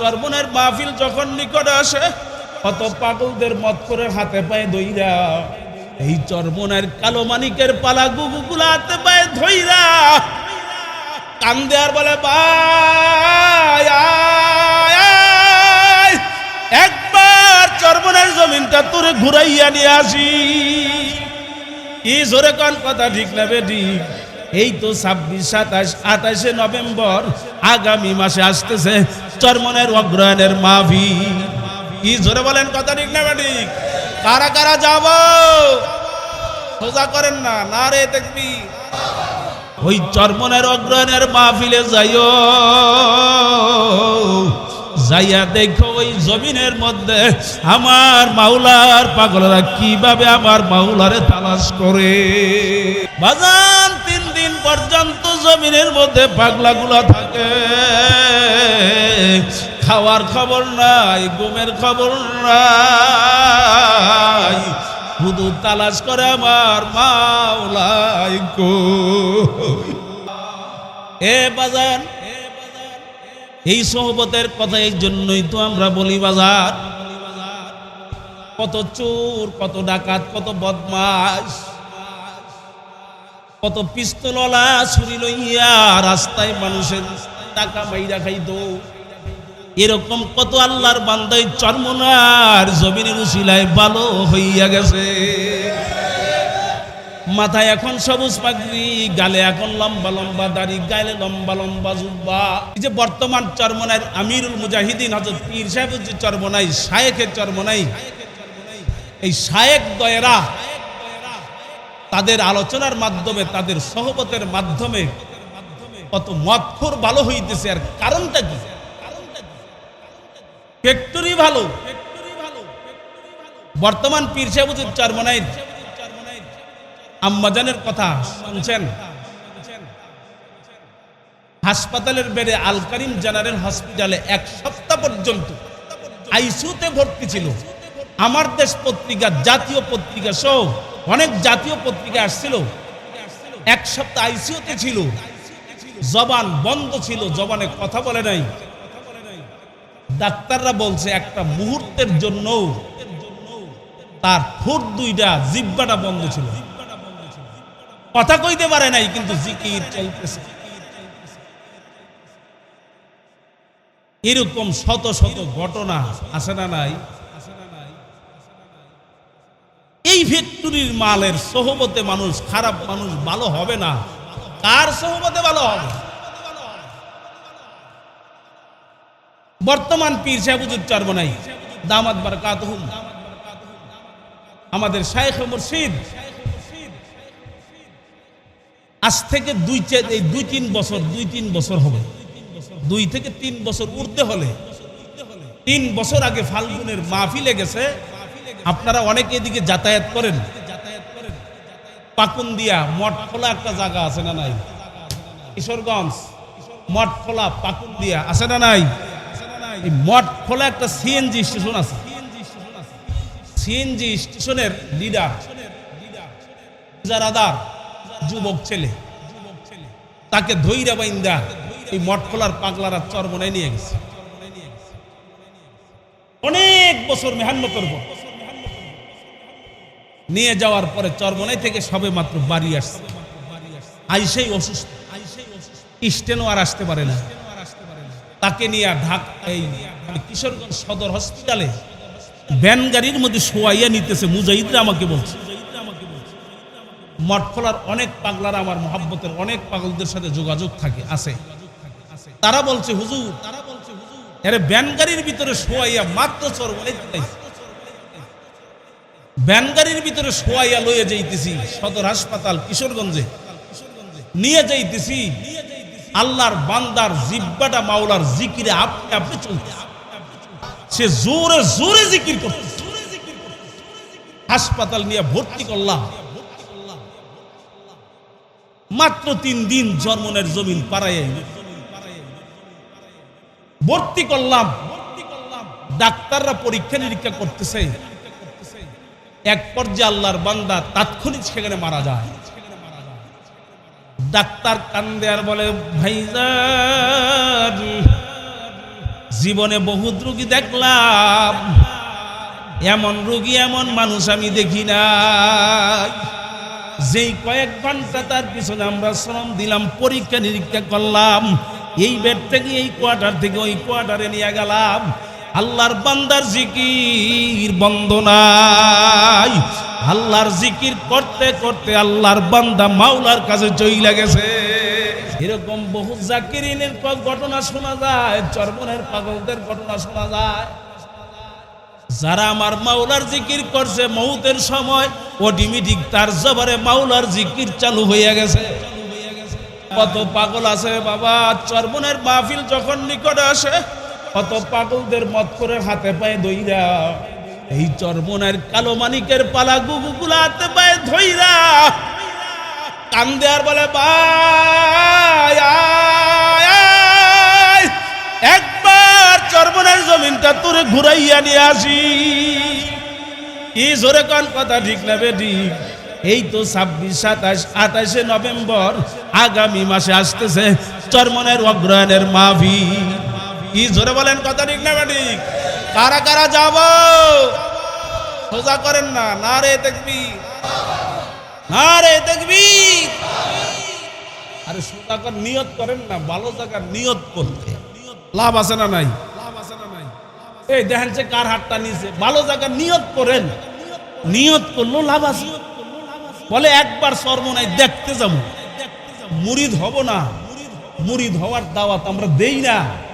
চর্মনের মাহফিল যখন নিকটে আসে, কত পাগলদের মত করে হাতে পায়ে দইরা এই চর্মনের কালো মানিকের পালা গুগুগুলা হাতে পায়ে ধইরা কান্দে আর বলে একবার চর্মনের জমিনটা তোরে ঘুরাইয়া নিয়ে আসি। কি জোরে কোন কথা ঠিক না বেটি এই তো ছাব্বিশ, সাতাশ, আঠাশে নভেম্বর, আগামী মাসে আসতেছে চর্মনের অগ্রহায়ণের মাভি কি জোরে বলেন কথা ঠিক না বেটি কারা কারা যাব? সোজা করেন না না রে দেখবি ওই চর্মনের অগ্রহায়ণের মাহফিলে যাইও। যাইয়া দেখো ওই জমিনের মধ্যে আমার মাওলার পাগলরা কীভাবে আমার মাওলারে তালাশ করে? দিন পর্যন্ত জমিনের মধ্যে পাগলাগুলা থাকে। খাওয়ার খবর নাই, ঘুমের খবর নাই। শুধু তালাশ করে আমার মাওলাই গো। এ বাজার, এই সহবতের কথা এই জন্যই তো আমরা বলি বাজার। কত চোর, কত ডাকাত, কত বদমাস কত পিস্তললা ছুরি লইয়া রাস্তায় মানুষের টাকা মাইরা খাইতো। এরকম কত আল্লাহর বান্দাই চর্মনার জমিনের উশিলায় ভালো হইয়া গেছে। মাথায় এখন সবুজ পাগড়ি, গালে এখন লম্বা লম্বা দাড়ি, গালে লম্বা লম্বা জুব্বা। এই যে বর্তমান চর্মনার আমিরুল মুজাহিদিন হজরত পীর সাহেব যে চর্মনাই, শায়েখের চর্মনাই, এই শায়েক দয়েরা তাদের আলোচনার মাধ্যমে, তাদের সহবতের মাধ্যমে কত মতখোর ভালো হইতেছে। আর কারণটা কি? ফ্যাক্টরি ভালো। বর্তমান পীর সাহেবুজুর চরমনাই আম্মাজানের কথা শুনছেন? হাসপাতালের বেডে আল করিম জেনারেল হসপিটালে এক সপ্তাহ পর্যন্ত আইসিউতে ভর্তি ছিল। আমার দেশ পত্রিকা, জাতীয় পত্রিকা সহ অনেক জাতীয় পত্রিকা আসছিল। এক সপ্তাহ আইসিউতে ছিল। জবান বন্ধ ছিল, জবানে কথা বলে নাই। ডাক্তাররা বলছে, একটা মুহূর্তের জন্য তার ঠোঁট দুইটা, জিব্বাটা বন্ধ ছিল। কথা কইতে পারে নাই, কিন্তু জিকির চলতেছে। এরকম শত শত ঘটনা আছে না নাই? এই ফ্যাক্টরির মালের সহবতে মানুষ, খারাপ মানুষ ভালো হবে না। কার সহবতে ভালো হবে? বর্তমান পীর সাহেবুজুর চর্মনাই দামাত বারকাতহুম আমাদের শায়েখ মুর্শিদ। আজ থেকে দুই এই দুই তিন বছর, দুই তিন বছর হবে। দুই থেকে তিন বছর উঠতে হলে, তিন বছর আগে ফাল্গুনের মাহফিলে গেছে আপনারা অনেকে এদিকে যাতায়াত করেন। পাকুন্দিয়া, মঠখোলা একটা জায়গা আছে না নাই? কিশোরগঞ্জ, মঠখোলা, পাকুন্দিয়া আছে না নাই? এই মঠখোলা একটা সিএনজি স্টেশন আছে। সিএনজি স্টেশনের লিডার ইজারাদার যুবক ছেলে, তাকে ধৈরা বাইন্দা এই মঠখোলার পাগলারা চরমনায় নিয়ে গেছে। অনেক বছর মেহান্ন করব। নিয়ে যাওয়ার পরে চরমনাই থেকে সবে মাত্র বাড়ি আসছে। আইসেই অসুস্থ। স্টেনও আর আসতে পারে না। তাকে নিয়ে ঢাক কিশোরগঞ্জ সদর হসপিটালে ভ্যান গাড়ির মধ্যে শোয়াইয়া নিতেছে মুজাহিদরা আমাকে বলছে। মঠখোলার অনেক পাগলারা, আমার মহাব্বতের অনেক পাগলদের সাথে যোগাযোগ থাকে, আছে। তারা বলছে, হুজুর তারা বলছে হুজুর ভ্যান গাড়ির ভিতরে শোয়াইয়া মাত্র চর ভ্যান গাড়ির ভিতরে শোয়াইয়া লইয়া যাইতেছি সদর হাসপাতাল কিশোরগঞ্জে। নিয়ে যাইতেছি আল্লাহর বান্দার জিব্বাটা, মাওলার জিকিরে আপনি আপনি চলতে সে জোরে জোরে জিকির করতে হাসপাতাল নিয়ে ভর্তি করলাম। মাত্র তিন দিন জন্মনের জমিন পাড়াই ভর্তি করলাম। ডাক্তাররা পরীক্ষা নিরীক্ষা করতেছে। এক পর্যায়ে আল্লাহর বান্দা তাৎক্ষণিক সেখানে মারা যায়। ডাক্তার কান্দে আর বলে, ভাইজান, জীবনে বহুত রুগী দেখলাম। এমন রুগী এমন মানুষ আমি দেখি নাই। যেই কয়েক ঘণ্টা তার পিছনে আমরা শ্রম দিলাম পরীক্ষা নিরীক্ষা করলাম। এই বেড থেকে এই কোয়ার্টার থেকে ওই কোয়ার্টারে নিয়ে গেলাম। আল্লাহর বান্দার জিকির বন্ধ নাই। আল্লাহর জিকির করতে করতে আল্লাহর বান্দা মাওলার কাছে চইলা গেছে। এরকম বহু জাকিরিনের ঘটনা শোনা যায় চর্বনের পাগলদের ঘটনা শোনা যায়। যারা আমার মাওলার জিকির করছে মৌতের সময় অটোমেটিক তার জবারে মাওলার জিকির চালু হয়ে গেছে। কত পাগল আছে বাবা চর্বনের মাহফিল যখন নিকটে আসে কত পাগলদের মত করে হাতে পায়ে দইরা এই চর্বনের কালো মানিকের পালা গুগুগুলা হাতে পায়ে ধইরা, কান্দে আর বলে একবার চর্বনের জমিনটা তোরে ঘুরাইয়া নিয়ে আসি। কি জোরে কোন, কথা ঠিক না বেটি এই তো ছাব্বিশ, সাতাশ, আঠাশে নভেম্বর, আগামী মাসে আসতেছে চর্মনের অগ্রহায়ণের মাভি কি জোরে বলেন কথা ঠিক না বেটি কারা কারা যাব? সোজা করেন না। না রে দেখবি না রে দেখবি আরে সোজা কর, নিয়ত করেন না। ভালো জায়গার নিয়ত করতে। লাভ আছে না নাই? এই দেখেন যে কার হাতটা নিচে। ভালো জায়গার নিয়ত করেন। নিয়ত করল লাভ আছে। বলে একবার সর্বনাই দেখতে যাব। মুরিদ হব না। মুরিদ হওয়ার দাওয়াত আমরা দেই না।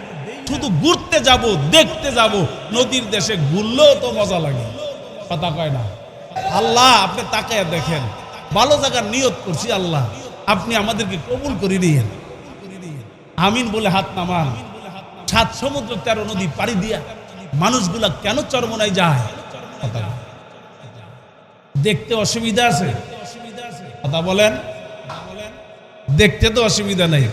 শুধু ঘুরতে যাব, দেখতে যাব, নদীর দেশে ঘুরলেও তো মজা লাগে। কথা কয় না। আল্লাহ, আপনি তাকায় দেখেন। ভালো জায়গার নিয়ত করছি আল্লাহ। আপনি আমাদেরকে কবুল করে নিয়েন। আমিন বলে হাত নামান। সাত সমুদ্র তেরো নদী পাড়ি দিয়া মানুষগুলা কেন চরমনায় যায়? দেখতে অসুবিধা আছে? কথা বলেন? দেখতে তো অসুবিধা নেই।